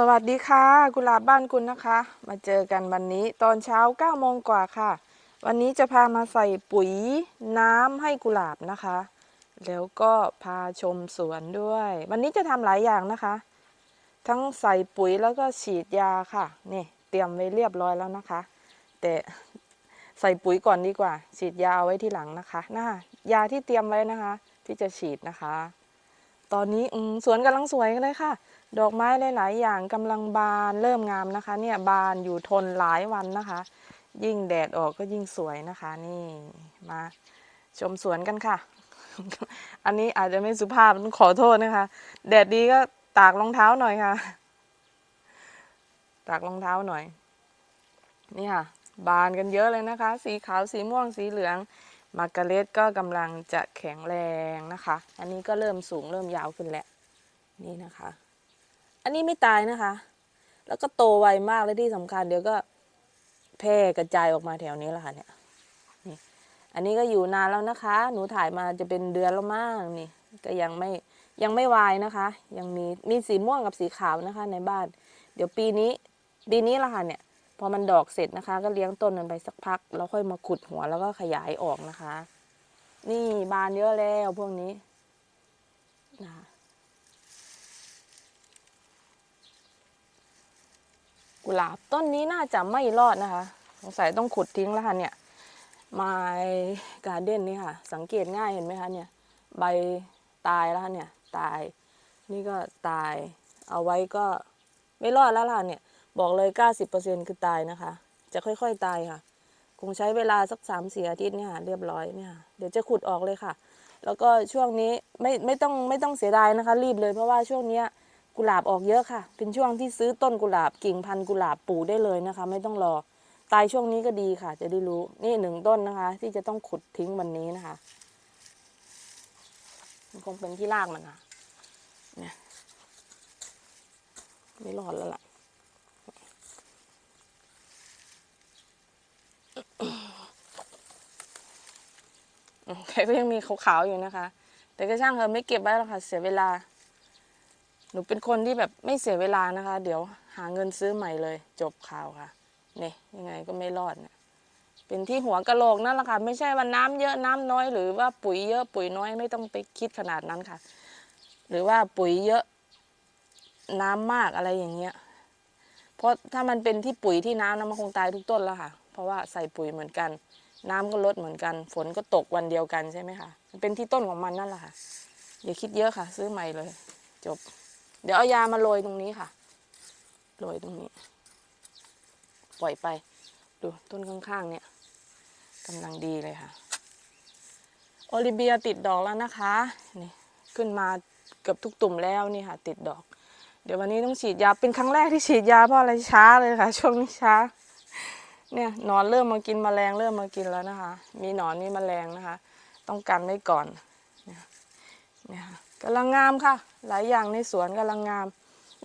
สวัสดีค่ะ กุหลาบบ้านคุณนะคะ มาเจอกันวันนี้ตอนเช้า9โมงกว่าค่ะ วันนี้จะพามาใส่ปุ๋ยน้ำให้กุหลาบนะคะ แล้วก็พาชมสวนด้วย วันนี้จะทำหลายอย่างนะคะ ทั้งใส่ปุ๋ยแล้วก็ฉีดยาค่ะ นี่เตรียมไว้เรียบร้อยแล้วนะคะ แต่ใส่ปุ๋ยก่อนดีกว่า ฉีดยาเอาไว้ที่หลังนะคะน่ายาที่เตรียมไว้นะคะ ที่จะฉีดนะคะ ตอนนี้สวนกำลังสวยเลยค่ะ ดอกไม้หลาย ๆ อย่างกำลังบานเริ่มงามนะคะ เนี่ยบานอยู่ทนหลายวันนะคะ ยิ่งแดดออกก็ยิ่งสวยนะคะ นี่มาชมสวนกันค่ะ อันนี้อาจจะไม่สุภาพขอโทษนะคะ แดดดีก็ตากรองเท้าหน่อยค่ะ ตากรองเท้าหน่อย นี่ค่ะ บานกันเยอะเลยนะคะ สีขาวสีม่วงสีเหลือง มาร์กาเร็ตก็กำลังจะแข็งแรงนะคะ อันนี้ก็เริ่มสูงเริ่มยาวขึ้นแล้ว นี่นะคะ อันนี้ไม่ตายนะคะ แล้วก็โตไวมากและที่สำคัญเดี๋ยวก็แพร่กระจายออกมาแถวนี้แหละค่ะเนี่ยนี่อันนี้ก็อยู่นานแล้วนะคะ หนูถ่ายมาจะเป็นเดือนแล้วมากนี่ ก็ยังไม่ยังไม่วายนะคะ ยังมีมีสีม่วงกับสีขาวนะคะในบ้าน เดี๋ยวปีนี้ดีนี้ละค่ะเนี่ย พอมันดอกเสร็จนะคะ ก็เลี้ยงต้นมันไปสักพัก แล้วค่อยมาขุดหัวแล้วก็ขยายออกนะคะ นี่บานเยอะแล้วพวกนี้นะคะกุหลาบต้นนี้น่าจะไม่รอดนะคะ สงสัยต้องขุดทิ้งแล้วค่ะเนี่ยไม้การเด่นนี่ค่ะ สังเกตง่ายเห็นไหมคะเนี่ย ใบตายแล้วค่ะเนี่ย ตาย นี่ก็ตาย เอาไว้ก็ไม่รอดแล้วล่ะเนี่ย บอกเลย 90%คือตายนะคะ จะค่อยๆตายค่ะ คงใช้เวลาสักสามสี่อาทิตย์เนี่ยค่ะเรียบร้อยเนี่ยเดี๋ยวจะขุดออกเลยค่ะ แล้วก็ช่วงนี้ไม่ไม่ต้องไม่ต้องเสียดายนะคะ รีบเลยเพราะว่าช่วงนี้กุหลาบออกเยอะค่ะ เป็นช่วงที่ซื้อต้นกุหลาบกิ่งพันกุหลาบปลูกได้เลยนะคะ ไม่ต้องรอตายช่วงนี้ก็ดีค่ะ จะได้รู้นี่หนึ่งต้นนะคะ ที่จะต้องขุดทิ้งวันนี้นะคะมันคงเป็นที่รากมันนะเนี่ยไม่รอดแล้วล่ะ อืม แต่ก็ยังมีขาวๆอยู่นะคะ แต่ก็ช่างเถอะไม่เก็บไว้หรอกค่ะ เสียเวลา หนูเป็นคนที่แบบไม่เสียเวลานะคะ เดี๋ยวหาเงินซื้อใหม่เลย จบข่าวค่ะนี่ยังไงก็ไม่รอดเนี่ยเป็นที่หัวกะโหลกนั่นแหละค่ะ ไม่ใช่ว่าน้ำเยอะน้ำน้อยหรือว่าปุ๋ยเยอะปุ๋ยน้อยไม่ต้องไปคิดขนาดนั้นค่ะ หรือว่าปุ๋ยเยอะน้ำมากอะไรอย่างเงี้ย เพราะถ้ามันเป็นที่ปุ๋ยที่น้ำนะมันคงตายทุกต้นแล้วค่ะ เพราะว่าใส่ปุ๋ยเหมือนกัน น้ำก็ลดเหมือนกัน ฝนก็ตกวันเดียวกันใช่ไหมคะมันเป็นที่ต้นของมันนั่นแหละค่ะอย่าคิดเยอะค่ะ ซื้อใหม่เลย จบ เดี๋ยวเอายามาโรยตรงนี้ค่ะโรยตรงนี้ ปล่อยไปดูต้นข้างๆ เนี่ยกำลังดีเลยค่ะ โอลิเบียติดดอกแล้วนะคะนี่ขึ้นมาเกือบทุกตุ่มแล้วนี่ค่ะ ติดดอก เดี๋ยววันนี้ต้องฉีดยาเป็นครั้งแรกที่ฉีดยาเพราะอะไรช้าเลยค่ะ ช่วงนี้ช้า เนี่ยหนอนเริ่มมากินแมลงเริ่มมากินแล้วนะคะ มีหนอนมีแมลงนะคะ ต้องกันไว้ก่อนเนี่ยเนี่ยค่ะกำลังงามค่ะ หลายอย่างในสวนกำลังงาม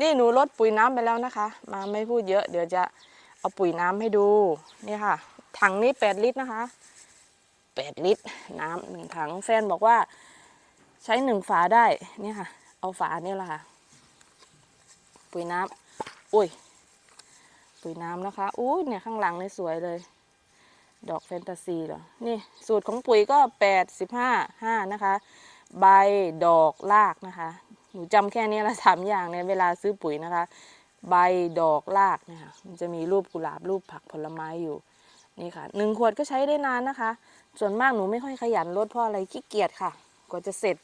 นี่หนูลดปุ๋ยน้ำไปแล้วนะคะ มาไม่พูดเยอะเดี๋ยวจะเอาปุ๋ยน้ำให้ดูนี่ค่ะ ถังนี้แปดลิตรนะคะแปดลิตร น้ำหนึ่งถังแฟนบอกว่า ใช้หนึ่งฝาได้เนี่ยค่ะ เอาฝาเนี่ยแหละค่ะ ปุ๋ยน้ำอุ้ย ปุ๋ยน้ำนะคะอู้เนี่ยข้างหลังนี่สวยเลย ดอกแฟนตาซีเหรอ นี่สูตรของปุ๋ยก็แปดสิบห้าห้านะคะ ใบดอกรากนะคะ หนูจำแค่นี้ละสามอย่างเนี่ยเวลาซื้อปุ๋ยนะคะ ใบดอกรากเนี่ยค่ะมันจะมีรูปกุหลาบรูปผักผลไม้อยู่นี่ค่ะหนึ่งขวดก็ใช้ได้นานนะคะ ส่วนมากหนูไม่ค่อยขยันลดเพราะอะไรขี้เกียจค่ะ กว่าจะเสร็จ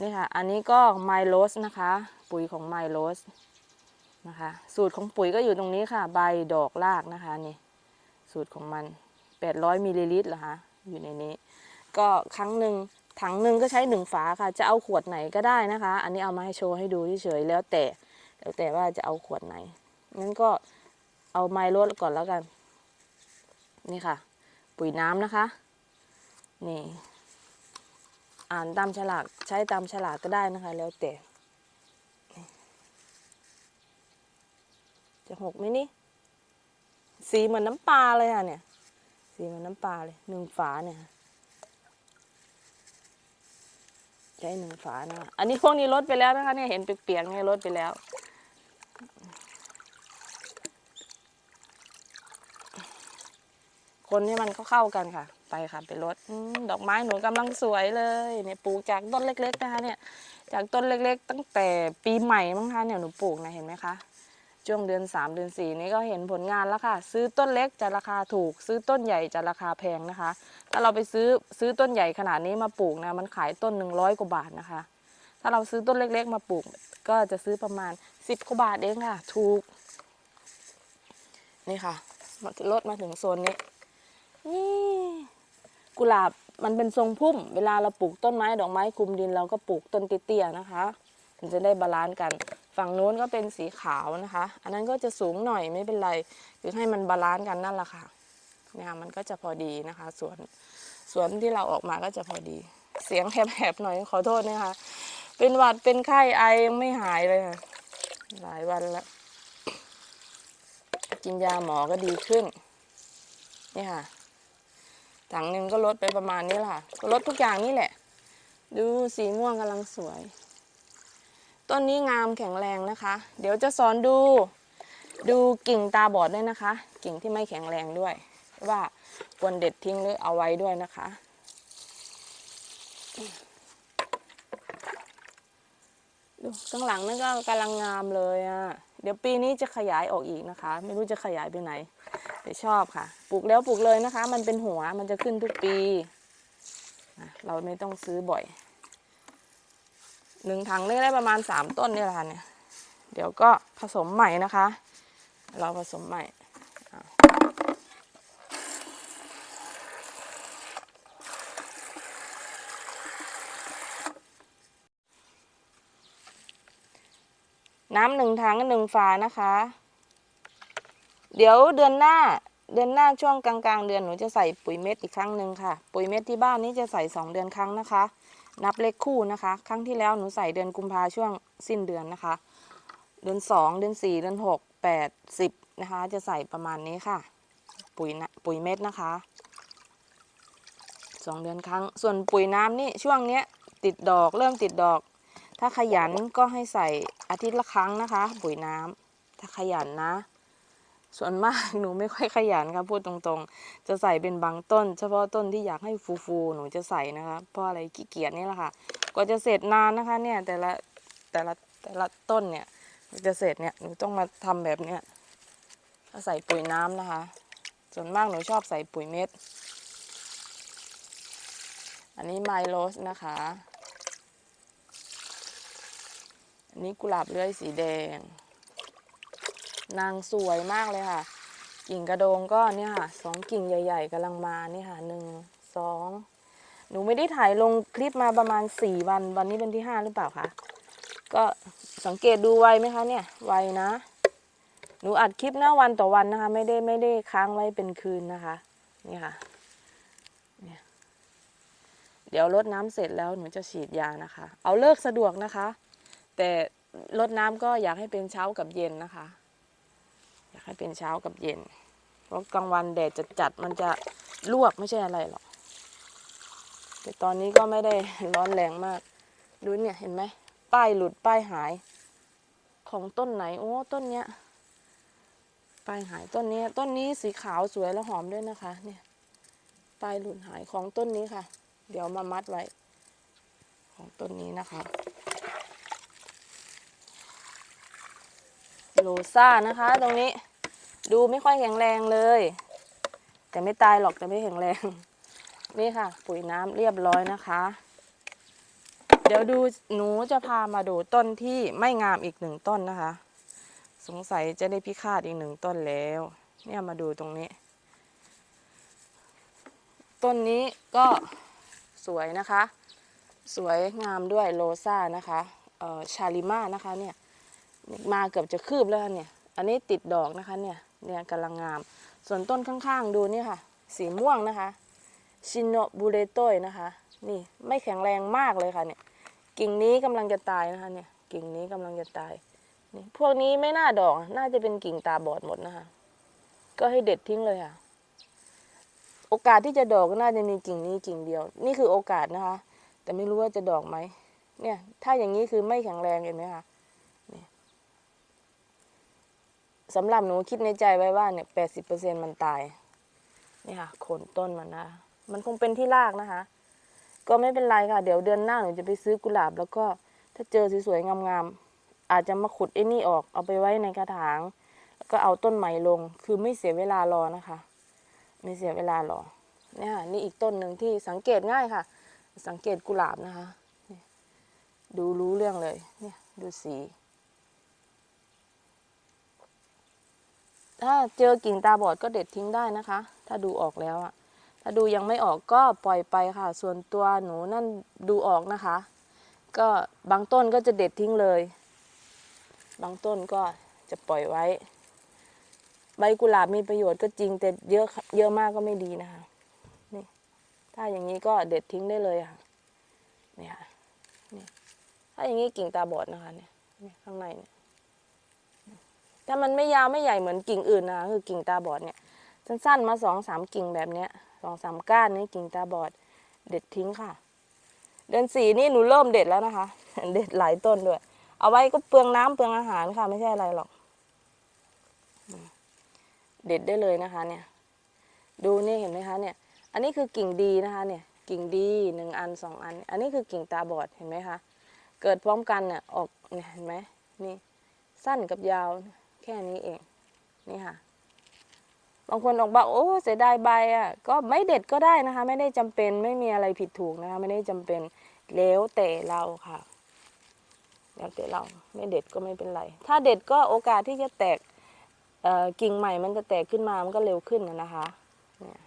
นี่ค่ะ อันนี้ก็ไมโลสนะคะ ปุ๋ยของไมโลส นะคะ สูตรของปุ๋ยก็อยู่ตรงนี้ค่ะ ใบดอกรากนะคะนี่สูตรของมัน 800มิลลิลิตรเหรอคะอยู่ในนี้ ก็ครั้งหนึ่งถังหนึ่งก็ใช้หนึ่งฝาค่ะ จะเอาขวดไหนก็ได้นะคะ อันนี้เอามาให้โชว์ให้ดูเฉยๆแล้วแต่แล้วแต่ว่าจะเอาขวดไหนงั้นก็เอาไมโลดก่อนแล้วกัน นี่ค่ะ ปุ๋ยน้ำนะคะ นี่ อ่านตามฉลากใช้ตามฉลากก็ได้นะคะ แล้วแต่ จะหกไหมนี่ สีเหมือนน้ำปลาเลยอะเนี่ย สีเหมือนน้ำปลาเลยหนึ่งฝาเนี่ยใช้หนึ่งฝานะ อันนี้พวกนี้ลดไปแล้วนะคะเนี่ยเห็นเปลี่ยกๆเนี่ลดไปแล้ว คนให้มันเข้ากันค่ะ ไปค่ะไปลดดอกไม้หนูกำลังสวยเลยเนี่ยปลูกจากต้นเล็ก ๆ นะคะเนี่ย จากต้นเล็ก ๆ ตั้งแต่ปีใหม่มั้งคะเนี่ยหนูปลูกนะเห็นไหมคะ ช่วงเดือน 3 เดือน 4 นี้ก็เห็นผลงานแล้วค่ะ ซื้อต้นเล็กจะราคาถูก ซื้อต้นใหญ่จะราคาแพงนะคะ ถ้าเราไปซื้อซื้อต้นใหญ่ขนาดนี้มาปลูกนะมันขายต้นหนึ่งร้อยกว่าบาทนะคะ ถ้าเราซื้อต้นเล็กๆ มาปลูก ก็จะซื้อประมาณ 10กว่าบาทเองค่ะ ถูก นี่ค่ะรถมาถึงโซนนี้นี่กุหลาบมันเป็นทรงพุ่ม เวลาเราปลูกต้นไม้ดอกไม้คุมดินเราก็ปลูกต้นเตี้ยๆนะคะ มันจะได้บาลานซ์กัน ฝั่งนู้นก็เป็นสีขาวนะคะ อันนั้นก็จะสูงหน่อยไม่เป็นไร คือให้มันบาลานซ์กันนั่นแหละค่ะเนี่ยมันก็จะพอดีนะคะสวนสวนที่เราออกมาก็จะพอดี เสียงแหบๆหน่อยขอโทษนะคะ เป็นหวัดเป็นไข้ไอยังไม่หายเลยค่ะ หลายวันแล้วกินยาหมอก็ดีขึ้นนี่ค่ะถังหนึ่งก็ลดไปประมาณนี้แหละค่ะก็ลดทุกอย่างนี่แหละ ดูสีม่วงกำลังสวย ต้นนี้งามแข็งแรงนะคะ เดี๋ยวจะสอนดูดูกิ่งตาบอดด้วยนะคะ กิ่งที่ไม่แข็งแรงด้วย ว่าควรเด็ดทิ้งหรือเอาไว้ด้วยนะคะ ดูข้างหลังนั่นก็กำลังงามเลยอะ่ะ เดี๋ยวปีนี้จะขยายออกอีกนะคะ ไม่รู้จะขยายไปไหนแต่ชอบค่ะ ปลูกแล้วปลูกเลยนะคะ มันเป็นหัวมันจะขึ้นทุกปี เราไม่ต้องซื้อบ่อย หนึ่งถังนี่ได้ประมาณสามต้นนี่แหละเนี่ย เดี๋ยวก็ผสมใหม่นะคะ เราผสมใหม่น้ำหนึ่งถังหนึ่งฝานะคะ เดี๋ยวเดือนหน้าเดือนหน้าช่วงกลางๆ เดือนหนูจะใส่ปุ๋ยเม็ดอีกครั้งหนึ่งค่ะ ปุ๋ยเม็ดที่บ้านนี้จะใส่สองเดือนครั้งนะคะ นับเลขคู่นะคะ ครั้งที่แล้วหนูใส่เดือนกุมภาช่วงสิ้นเดือนนะคะ เดือนสองเดือนสี่เดือนหกแปดสิบนะคะ จะใส่ประมาณนี้ค่ะ ปุ๋ยนะปุ๋ยเม็ดนะคะสองเดือนครั้ง ส่วนปุ๋ยน้ำนี่ช่วงเนี้ยติดดอกเริ่มติดดอก ถ้าขยันก็ให้ใส่อาทิตย์ละครั้งนะคะ ปุ๋ยน้ำถ้าขยันนะ ส่วนมากหนูไม่ค่อยขยันค่ะพูดตรงๆ จะใส่เป็นบางต้น เฉพาะต้นที่อยากให้ฟูๆหนูจะใส่นะคะเพราะอะไรขี้เกียจนี่แหละค่ะกว่าจะเสร็จนานนะคะเนี่ยแต่ละแต่ละแต่ละต้นเนี่ยจะเสร็จเนี่ยหนูต้องมาทำแบบเนี้ยใส่ปุ๋ยน้ำนะคะ ส่วนมากหนูชอบใส่ปุ๋ยเม็ด อันนี้ไมโลสนะคะ อันนี้กุหลาบเลื้อยสีแดง นางสวยมากเลยค่ะ กิ่งกระโดงก็เนี่ยค่ะสองกิ่งใหญ่ๆกำลังมานี่ค่ะหนึ่งสองหนูไม่ได้ถ่ายลงคลิปมาประมาณสี่วัน วันนี้เป็นที่ห้าหรือเปล่าคะก็สังเกตดูไวไหมคะเนี่ยไวนะ หนูอัดคลิปหน้าวันต่อวันนะคะ ไม่ได้ไม่ได้ค้างไว้เป็นคืนนะคะ นี่ค่ะเนี่ยเดี๋ยวรดน้ำเสร็จแล้วหนูจะฉีดยานะคะ เอาเลิกสะดวกนะคะ แต่รดน้ำก็อยากให้เป็นเช้ากับเย็นนะคะ ให้เป็นเช้ากับเย็น เพราะกลางวันแดดจะจัดมันจะลวกไม่ใช่อะไรหรอก แต่ตอนนี้ก็ไม่ได้ร้อนแรงมาก ดูเนี่ยเห็นไหม ป้ายหลุดป้ายหาย ของต้นไหน โอ้ต้นเนี้ย ป้ายหายต้นนี้ ต้นนี้สีขาวสวยและหอมด้วยนะคะ เนี่ย ป้ายหลุดหายของต้นนี้ค่ะ เดี๋ยวมามัดไว้ ของต้นนี้นะคะโลซ่านะคะตรงนี้ ดูไม่ค่อยแข็งแรงเลย แต่ไม่ตายหรอกแต่ไม่แข็งแรง นี่ค่ะ ปุ๋ยน้ำเรียบร้อยนะคะ เดี๋ยวดูหนูจะพามาดูต้นที่ไม่งามอีกหนึ่งต้นนะคะ สงสัยจะได้พิฆาตอีกหนึ่งต้นแล้ว เนี่ยมาดูตรงนี้ ต้นนี้ก็สวยนะคะ สวยงามด้วยโลซ่านะคะเอ่อชาลิมานะคะเนี่ยมาเกือบจะคืบแล้วเนี่ย อันนี้ติดดอกนะคะเนี่ย เนี่ยกำลังงาม ส่วนต้นข้างๆดูนี่ค่ะ สีม่วงนะคะ ชินโนบูเรโตยนะคะ นี่ไม่แข็งแรงมากเลยค่ะเนี่ย กิ่งนี้กำลังจะตายนะคะเนี่ย กิ่งนี้กำลังจะตาย นี่พวกนี้ไม่น่าดอก น่าจะเป็นกิ่งตาบอดหมดนะคะ ก็ให้เด็ดทิ้งเลยค่ะ โอกาสที่จะดอกก็น่าจะมีกิ่งนี้กิ่งเดียว นี่คือโอกาสนะคะ แต่ไม่รู้ว่าจะดอกไหม เนี่ย ถ้าอย่างนี้คือไม่แข็งแรงเห็นไหมคะ สำหรับหนูคิดในใจไว้ว่าเนี่ยแปดสิบเปอร์เซ็นมันตาย นี่ค่ะโคนต้นมันนะ มันคงเป็นที่รากนะคะ ก็ไม่เป็นไรค่ะ เดี๋ยวเดือนหน้าหนูจะไปซื้อกุหลาบ แล้วก็ถ้าเจอสวยๆงามๆอาจจะมาขุดไอ้นี่ออกเอาไปไว้ในกระถาง แล้วก็เอาต้นใหม่ลง คือไม่เสียเวลารอนะคะ ไม่เสียเวลารอเนี่ยค่ะนี่อีกต้นหนึ่งที่สังเกตง่ายค่ะ สังเกตกุหลาบนะคะดูรู้เรื่องเลย เนี่ยดูสี ถ้าเจอกิ่งตาบอดก็เด็ดทิ้งได้นะคะ ถ้าดูออกแล้วอะถ้าดูยังไม่ออกก็ปล่อยไปค่ะ ส่วนตัวหนูนั่นดูออกนะคะ ก็บางต้นก็จะเด็ดทิ้งเลย บางต้นก็จะปล่อยไว้ ใบกุหลาบมีประโยชน์ก็จริงแต่เยอะเยอะมากก็ไม่ดีนะคะนี่ถ้าอย่างนี้ก็เด็ดทิ้งได้เลยค่ะเนี่ยค่ะนี่ถ้าอย่างนี้กิ่งตาบอดนะคะเนี่ยข้างในเนี่ย ถ้ามันไม่ยาวไม่ใหญ่เหมือนกิ่งอื่นนะคือกิ่งตาบอดเนี่ยสั้นๆมาสองสามกิ่งแบบเนี้ยสองสามก้านนี้กิ่งตาบอด เด็ดทิ้งค่ะ เดือนสี่นี่หนูเริ่มเด็ดแล้วนะคะ เด็ดหลายต้นด้วย เอาไว้ก็เปลืองน้ำเปลืองอาหารค่ะ ไม่ใช่อะไรหรอก เด็ดได้เลยนะคะเนี่ย ดูนี่เห็นไหมคะเนี่ย อันนี้คือกิ่งดีนะคะ เนี่ย กิ่งดีหนึ่งอันสองอัน อันนี้คือกิ่งตาบอดเห็นไหมคะ เกิดพร้อมกันเนี่ยออกเนี่ยเห็นไหมนี่สั้นกับยาว แค่นี้เอง นี่ค่ะ บางคนออกบอกโอ้เสียดายใบอะ ก็ไม่เด็ดก็ได้นะคะ ไม่ได้จำเป็นไม่มีอะไรผิดถูกนะคะ ไม่ได้จำเป็นแล้วแต่เราค่ะแล้วแต่เราไม่เด็ดก็ไม่เป็นไร ถ้าเด็ดก็โอกาสที่จะแตกกิ่งใหม่มันจะแตกขึ้นมามันก็เร็วขึ้นนะนะคะเนี่ย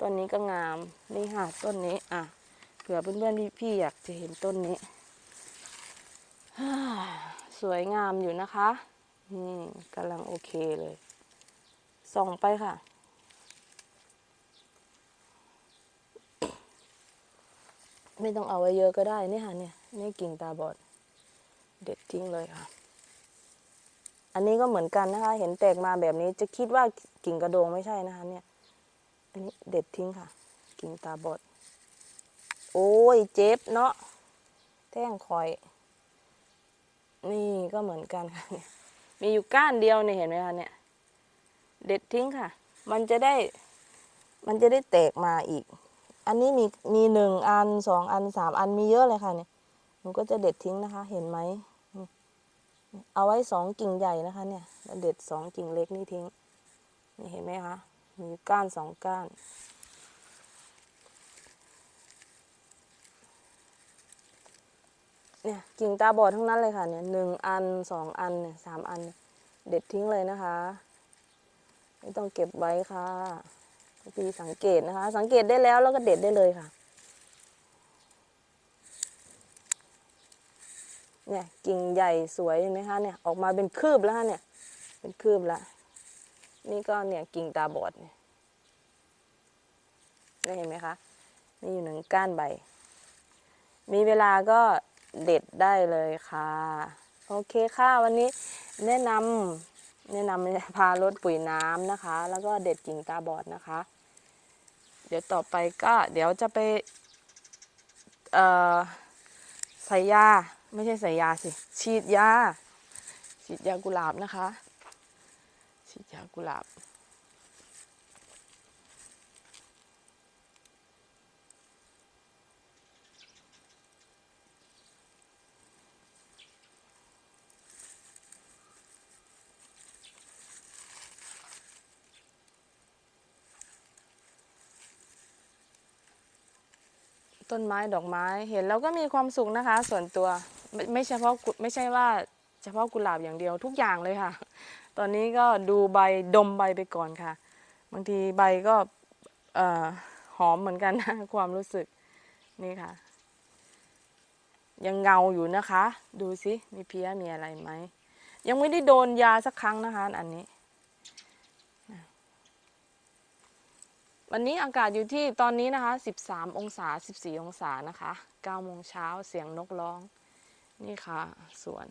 ต้นนี้ก็งามนี่ค่ะต้นนี้อะเผื่อเพื่อนๆพี่ๆอยากจะเห็นต้นนี้สวยงามอยู่นะคะ นี่กำลังโอเคเลย ส่องไปค่ะ ไม่ต้องเอาไว้เยอะก็ได้นี่ค่ะเนี่ยนี่กิ่งตาบอด เด็ดทิ้งเลยค่ะ อันนี้ก็เหมือนกันนะคะ เห็นแตกมาแบบนี้จะคิดว่ากิ่งกระโดงไม่ใช่นะคะ เนี่ย อันนี้เด็ดทิ้งค่ะ กิ่งตาบอด โอ้ยเจ็บเนาะแท่งคอย นี่ก็เหมือนกันค่ะเนี่ย มีอยู่ก้านเดียวเนี่ยเห็นไหมคะเนี่ย เด็ดทิ้งค่ะ มันจะได้ มันจะได้แตกมาอีก อันนี้มีมีหนึ่งอันสองอันสามอันมีเยอะเลยค่ะเนี่ยหนูก็จะเด็ดทิ้งนะคะ เห็นไหมเอาไว้สองกิ่งใหญ่นะคะ เนี่ยเด็ดสองกิ่งเล็กนี่ทิ้งนี่เห็นไหมคะมีก้านสองก้าน เนี่ยกิ่งตาบอดทั้งนั้นเลยค่ะเนี่ยหนึ่งอันสองอันเนี่ยสามอัน เด็ดทิ้งเลยนะคะ ไม่ต้องเก็บไว้ค่ะพี่สังเกตนะคะ สังเกตได้แล้วแล้วก็เด็ดได้เลยค่ะ เนี่ยกิ่งใหญ่สวยเห็นไหมคะเนี่ยออกมาเป็นคืบแล้วเนี่ย เป็นคืบแล้วนี่ก็เนี่ยกิ่งตาบอดเนี่ยได้เห็นไหมคะมีอยู่หนึ่งก้านใบ มีเวลาก็ เด็ดได้เลยค่ะ โอเคค่ะวันนี้แนะนำแนะนำพารดปุ๋ยน้ำนะคะ แล้วก็เด็ดกิ่งตาบอดนะคะ เดี๋ยวต่อไปก็เดี๋ยวจะไปใส่ยาไม่ใช่ใส่ยาสิ ฉีดยาฉีดยากุหลาบนะคะ ฉีดยากุหลาบ ต้นไม้ดอกไม้เห็นแล้วก็มีความสุขนะคะ ส่วนตัวไม่ไม่เฉพาะกุไม่ใช่ว่าเฉพาะกุหลาบอย่างเดียวทุกอย่างเลยค่ะ ตอนนี้ก็ดูใบดมใบไปก่อนค่ะ บางทีใบก็หอมเหมือนกันนะความรู้สึกนี่ค่ะ ยังเงาอยู่นะคะ ดูสิมีเพี้ยมีอะไรไหมยังไม่ได้โดนยาสักครั้งนะคะ อันนี้ วันนี้อากาศอยู่ที่ตอนนี้นะคะ 13 องศา 14 องศานะคะ9โมงเช้าเสียงนกร้อง นี่ค่ะสวน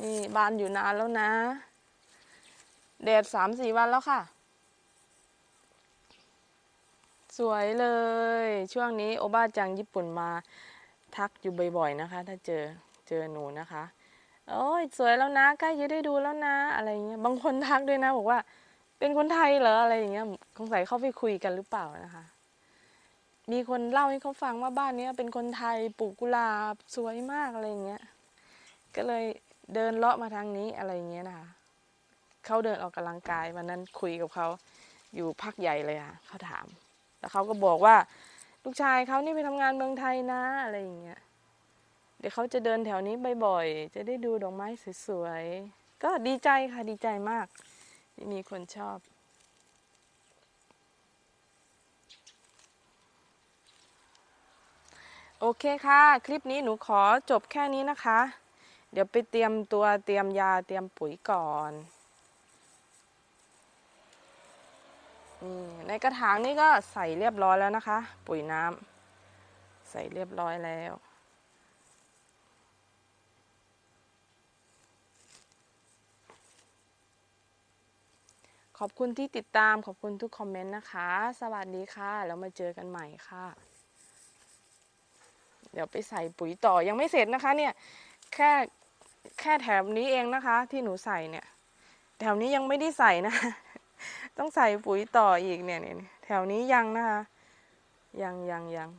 นี่บานอยู่นานแล้วนะแดดสามสี่วันแล้วค่ะ สวยเลย ช่วงนี้โอบ้าจังญี่ปุ่นมาทักอยู่บ่อยๆนะคะ ถ้าเจอเจอหนูนะคะ โอ้ยสวยแล้วนะใกล้จะได้ดูแล้วนะ อะไรเงี้ยบางคนทักด้วยนะบอกว่า เป็นคนไทยเหรออะไรอย่างเงี้ยสงสัยเข้าไปคุยกันหรือเปล่านะคะ มีคนเล่าให้เขาฟังว่าบ้านนี้เป็นคนไทยปลูกกุหลาบสวยมากอะไรเงี้ยก็เลยเดินเลาะมาทางนี้อะไรเงี้ยนะคะเขาเดินออกกำลังกายวันนั้นคุยกับเขาอยู่พักใหญ่เลยค่ะเขาถาม แล้วเขาก็บอกว่าลูกชายเขานี่ไปทำงานเมืองไทยนะอะไรอย่างเงี้ย เดี๋ยวเขาจะเดินแถวนี้บ่อยๆ จะได้ดูดอกไม้สวยๆ ก็ดีใจค่ะดีใจมากที่มีคนชอบ โอเคค่ะ คลิปนี้หนูขอจบแค่นี้นะคะ เดี๋ยวไปเตรียมตัวเตรียมยาเตรียมปุ๋ยก่อนนี่ในกระถางนี่ก็ใส่เรียบร้อยแล้วนะคะ ปุ๋ยน้ำใส่เรียบร้อยแล้ว ขอบคุณที่ติดตามขอบคุณทุกคอมเมนต์นะคะ สวัสดีค่ะ แล้วมาเจอกันใหม่ค่ะ เดี๋ยวไปใส่ปุ๋ยต่อยังไม่เสร็จนะคะ เนี่ย แค่แค่แถบนี้เองนะคะ ที่หนูใส่เนี่ย แถวนี้ยังไม่ได้ใส่นะ ต้องใส่ปุ๋ยต่ออีกเนี่ยเนี่ยแถวนี้ยังนะคะ ยังยังยัง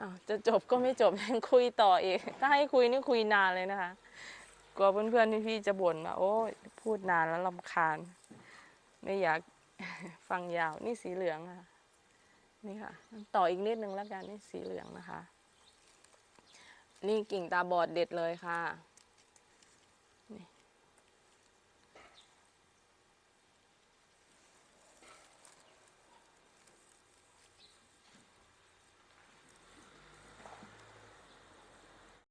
อ้าวจะจบก็ไม่จบยังคุยต่ออีก ถ้าให้คุยนี่คุยนานเลยนะคะ กลัวเพื่อนๆพี่ๆจะบ่นว่าโอ้ยพูดนานแล้วลำคาญ ไม่อยากฟังยาวนี่สีเหลืองค่ะ นี่ค่ะ ต่ออีกนิดนึงแล้วกันนี่สีเหลืองนะคะ นี่กิ่งตาบอดเด็ดเลยค่ะ